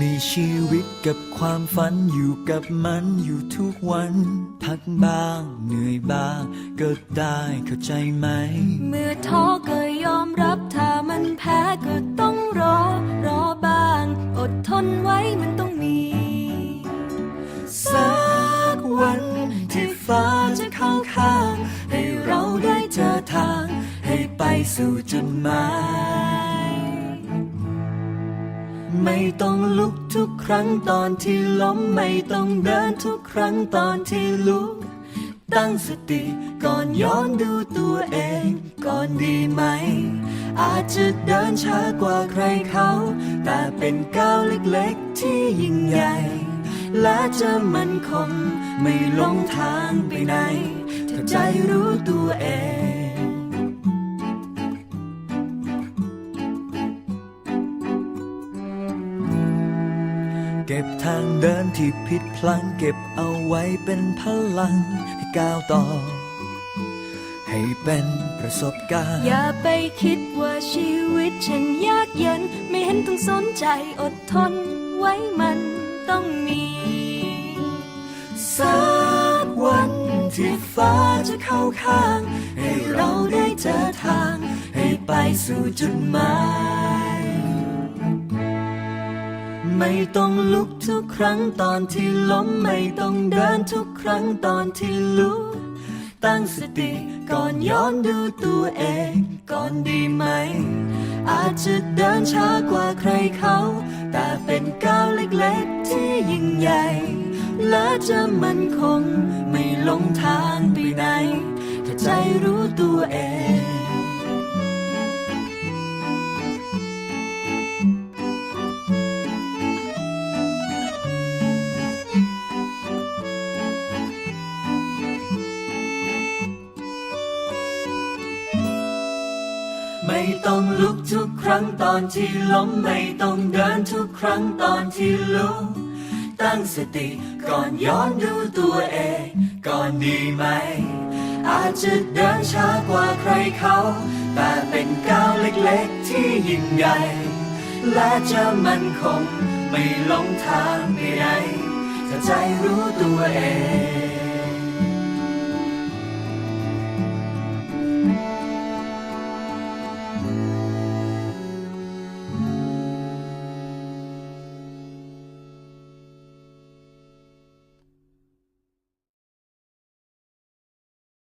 มีชีวิตกับความฝันอยู่กับมันอยู่ทุกวัน พักบ้างเหนื่อยบ้าง ก็ได้เข้าใจไหม เมื่อท้อก็ยอมรับถ้ามันแพ้ก็ต้องรอ รอบ้าง อดทนไว้มันต้องมีสักวันที่ฟ้าจะเข้าข้าง ให้เราได้เจอทาง ให้ไปสู่จุดหมาย ไม่ต้องลุกทุกครั้งตอนที่ล้มไม่ต้องเดินทุกครั้งตอนที่ลุก ตั้งสติก่อนย้อนดูตัวเองก่อนดีไหม อาจจะเดินช้ากว่าใครเขา แต่เป็นก้าวเล็กๆที่ยิ่งใหญ่ และจะมันคงไม่หลงทางไปไหนถ้าใจรู้ตัวเอง เก็บทางเดินที่ผิดพลัง เก็บเอาไว้เป็นพลังให้ก้าวต่อ ให้เป็นประสบการณ์ อย่าไปคิดว่าชีวิตฉันยากเย็น ไม่เห็นต้องสนใจอดทนไว้มันต้องมีสักวันที่ฟ้าจะเข้าข้าง ให้เราได้เจอทาง ให้ไปสู่จุดหมาย ไม่ต้องลุกทุกครั้งตอนที่ล้มไม่ต้องเดินทุกครั้งตอนที่ลุก ตั้งสติก่อนย้อนดูตัวเองก่อนดีไหม อาจจะเดินช้ากว่าใครเขา แต่เป็นก้าวเล็กๆที่ยิ่งใหญ่ และจะมันคงไม่หลงทางไปไหนถ้าใจรู้ตัวเอง ไม่ต้องลุกทุกครั้งตอนที่ล้มไม่ต้องเดินทุกครั้งตอนที่ลุกตั้งสติก่อนย้อนดูตัวเองก่อนดีไหม อาจจะเดินช้ากว่าใครเขา แต่เป็นก้าวเล็กๆที่ยิ่งใหญ่ และจะมันคงไม่หลงทางไปไหนถ้าใจรู้ตัวเอง